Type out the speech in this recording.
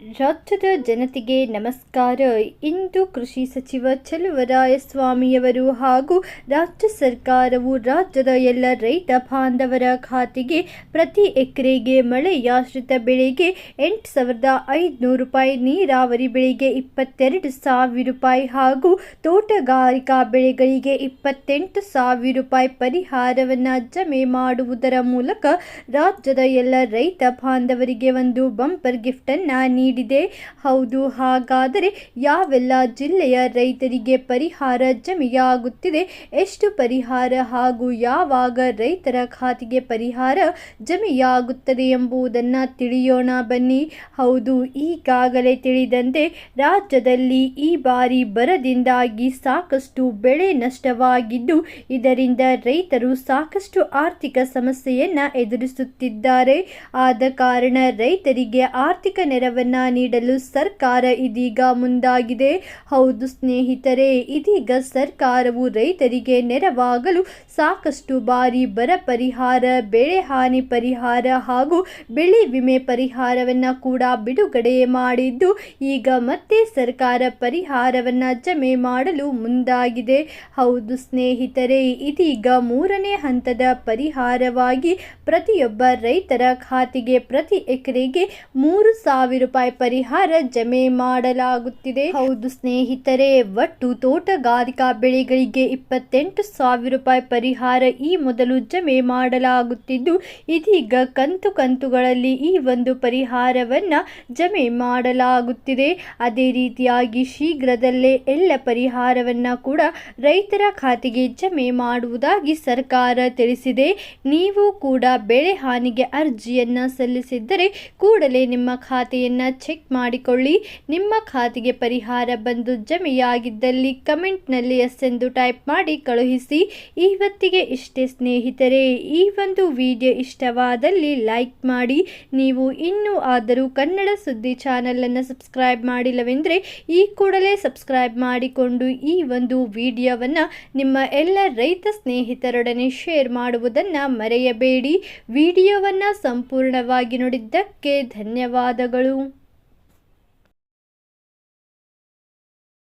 ರಾಜ್ಯದ ಜನತೆಗೆ ನಮಸ್ಕಾರ. ಇಂದು ಕೃಷಿ ಸಚಿವ ಚಲುವರಾಯಸ್ವಾಮಿಯವರು ಹಾಗೂ ರಾಜ್ಯ ಸರ್ಕಾರವು ರಾಜ್ಯದ ಎಲ್ಲ ರೈತ ಬಾಂಧವರ ಖಾತೆಗೆ ಪ್ರತಿ ಎಕರೆಗೆ ಮಳೆಯಾಶ್ರಿತ ಬೆಳೆಗೆ ಎಂಟು ಸಾವಿರದ ಐದುನೂರು ರೂಪಾಯಿ, ನೀರಾವರಿ ಬೆಳೆಗೆ ಇಪ್ಪತ್ತೆರಡು ಸಾವಿರ ರೂಪಾಯಿ ಹಾಗೂ ತೋಟಗಾರಿಕಾ ಬೆಳೆಗಳಿಗೆ ಇಪ್ಪತ್ತೆಂಟು ಸಾವಿರ ರೂಪಾಯಿ ಪರಿಹಾರವನ್ನು ಜಮೆ ಮಾಡುವುದರ ಮೂಲಕ ರಾಜ್ಯದ ಎಲ್ಲ ರೈತ ಬಾಂಧವರಿಗೆ ಒಂದು ಬಂಪರ್ ಗಿಫ್ಟನ್ನು ನೀಡಿದೆ. ಹೌದು, ಹಾಗಾದರೆ ಯಾವೆಲ್ಲ ಜಿಲ್ಲೆಯ ರೈತರಿಗೆ ಪರಿಹಾರ ಜಮೆಯಾಗುತ್ತಿದೆ? ಎಷ್ಟು ಪರಿಹಾರ ಹಾಗೂ ಯಾವಾಗ ರೈತರ ಖಾತೆಗೆ ಪರಿಹಾರ ಜಮೆಯಾಗುತ್ತದೆ ಎಂಬುದನ್ನು ತಿಳಿಯೋಣ ಬನ್ನಿ. ಹೌದು, ಈಗಾಗಲೇ ತಿಳಿದಂತೆ ರಾಜ್ಯದಲ್ಲಿ ಈ ಬಾರಿ ಬರದಿಂದಾಗಿ ಸಾಕಷ್ಟು ಬೆಳೆ ನಷ್ಟವಾಗಿದ್ದು, ಇದರಿಂದ ರೈತರು ಸಾಕಷ್ಟು ಆರ್ಥಿಕ ಸಮಸ್ಯೆಯನ್ನು ಎದುರಿಸುತ್ತಿದ್ದಾರೆ. ಆದ ಕಾರಣ ರೈತರಿಗೆ ಆರ್ಥಿಕ ನೆರವನ್ನು ನೀಡಲು ಸರ್ಕಾರ ಇದೀಗ ಮುಂದಾಗಿದೆ. ಹೌದು ಸ್ನೇಹಿತರೆ, ಇದೀಗ ಸರ್ಕಾರವು ರೈತರಿಗೆ ನೆರವಾಗಲು ಸಾಕಷ್ಟು ಬಾರಿ ಬರ ಪರಿಹಾರ, ಬೆಳೆ ಹಾನಿ ಪರಿಹಾರ ಹಾಗೂ ಬೆಳೆ ವಿಮೆ ಪರಿಹಾರವನ್ನು ಕೂಡ ಬಿಡುಗಡೆ ಮಾಡಿದ್ದು, ಈಗ ಮತ್ತೆ ಸರ್ಕಾರ ಪರಿಹಾರವನ್ನು ಜಮೆ ಮಾಡಲು ಮುಂದಾಗಿದೆ. ಹೌದು ಸ್ನೇಹಿತರೆ, ಇದೀಗ ಮೂರನೇ ಹಂತದ ಪರಿಹಾರವಾಗಿ ಪ್ರತಿಯೊಬ್ಬ ರೈತರ ಖಾತೆಗೆ ಪ್ರತಿ ಎಕರೆಗೆ ಮೂರು ಸಾವಿರ ರೂಪಾಯಿ ಪರಿಹಾರ ಜಮೆ ಮಾಡಲಾಗುತ್ತಿದೆ. ಹೌದು ಸ್ನೇಹಿತರೆ, ಒಟ್ಟು ತೋಟಗಾರಿಕಾ ಬೆಳೆಗಳಿಗೆ ಇಪ್ಪತ್ತೆಂಟು ಸಾವಿರ ರೂಪಾಯಿ ಪರಿಹಾರ ಈ ಮೊದಲು ಜಮೆ ಮಾಡಲಾಗುತ್ತಿದ್ದು, ಇದೀಗ ಕಂತು ಕಂತುಗಳಲ್ಲಿ ಈ ಒಂದು ಪರಿಹಾರವನ್ನು ಜಮೆ ಮಾಡಲಾಗುತ್ತಿದೆ. ಅದೇ ರೀತಿಯಾಗಿ ಶೀಘ್ರದಲ್ಲೇ ಎಲ್ಲ ಪರಿಹಾರವನ್ನು ಕೂಡ ರೈತರ ಖಾತೆಗೆ ಜಮೆ ಮಾಡುವುದಾಗಿ ಸರ್ಕಾರ ತಿಳಿಸಿದೆ. ನೀವು ಕೂಡ ಬೆಳೆ ಹಾನಿಗೆ ಅರ್ಜಿಯನ್ನು ಸಲ್ಲಿಸಿದ್ದರೆ ಕೂಡಲೇ ನಿಮ್ಮ ಖಾತೆಯನ್ನು ಚೆಕ್ ಮಾಡಿಕೊಳ್ಳಿ. ನಿಮ್ಮ ಖಾತೆಗೆ ಪರಿಹಾರ ಬಂದು ಜಮೆಯಾಗಿದ್ದಲ್ಲಿ ಕಮೆಂಟ್ನಲ್ಲಿ ಎಸ್ ಎಂದು ಟೈಪ್ ಮಾಡಿ ಕಳುಹಿಸಿ. ಇವತ್ತಿಗೆ ಇಷ್ಟೇ ಸ್ನೇಹಿತರೆ, ಈ ಒಂದು ವಿಡಿಯೋ ಇಷ್ಟವಾದಲ್ಲಿ ಲೈಕ್ ಮಾಡಿ. ನೀವು ಇನ್ನೂ ಆದರೂ ಕನ್ನಡ ಸುದ್ದಿ ಚಾನಲನ್ನು ಸಬ್ಸ್ಕ್ರೈಬ್ ಮಾಡಿಲ್ಲವೆಂದರೆ ಈ ಕೂಡಲೇ ಸಬ್ಸ್ಕ್ರೈಬ್ ಮಾಡಿಕೊಂಡು ಈ ಒಂದು ವಿಡಿಯೋವನ್ನು ನಿಮ್ಮ ಎಲ್ಲ ರೈತ ಸ್ನೇಹಿತರೊಡನೆ ಶೇರ್ ಮಾಡುವುದನ್ನು ಮರೆಯಬೇಡಿ. ವಿಡಿಯೋವನ್ನು ಸಂಪೂರ್ಣವಾಗಿ ನೋಡಿದ್ದಕ್ಕೆ ಧನ್ಯವಾದಗಳು.